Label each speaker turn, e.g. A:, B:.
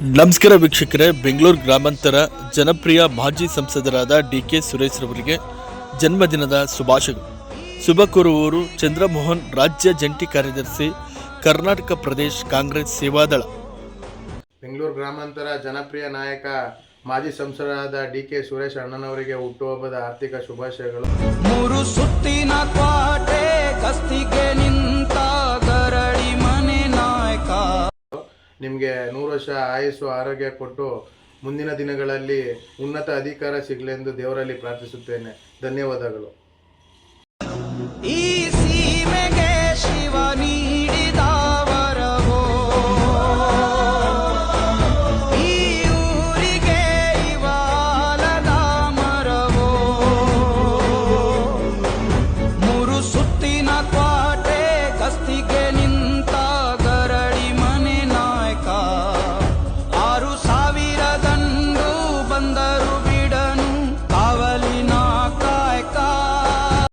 A: ನಮಸ್ಕಾರ ವೀಕ್ಷಕರೇ ಬೆಂಗಳೂರು ಗ್ರಾಮಾಂತರ ಜನಪ್ರಿಯ ಮಾಜಿ ಸಂಸದರಾದ ಡಿ ಕೆ ಸುರೇಶ್ ರವರಿಗೆ ಜನ್ಮದಿನದ ಶುಭಾಶಯಗಳು. ಶುಭ ಕೋರುವವರು ಚಂದ್ರಮೋಹನ್ ರಾಜ್ಯ ಜಂಟಿ ಕಾರ್ಯದರ್ಶಿ ಕರ್ನಾಟಕ ಪ್ರದೇಶ್ ಕಾಂಗ್ರೆಸ್ ಸೇವಾದಳ.
B: ಬೆಂಗಳೂರು ಗ್ರಾಮಾಂತರ ಜನಪ್ರಿಯ ನಾಯಕ ಮಾಜಿ ಸಂಸದರಾದ ಡಿ ಕೆ ಸುರೇಶ್ ಅಣ್ಣನವರಿಗೆ ಹುಟ್ಟುಹಬ್ಬದ ಆರ್ಥಿಕ ಶುಭಾಶಯಗಳು.
C: ಮೂರು ಸುತ್ತಿನ
B: ನಿಮಗೆ ನೂರು ವರ್ಷ ಆಯಸ್ಸು, ಆರೋಗ್ಯ ಕೊಟ್ಟು ಮುಂದಿನ ದಿನಗಳಲ್ಲಿ ಉನ್ನತ ಅಧಿಕಾರ ಸಿಗಲೆಂದು ದೇವರಲ್ಲಿ ಪ್ರಾರ್ಥಿಸುತ್ತೇನೆ. ಧನ್ಯವಾದಗಳು. ಈ ಸೀಮೆಗೆ ಶಿವ ಈ ಊರಿಗೆ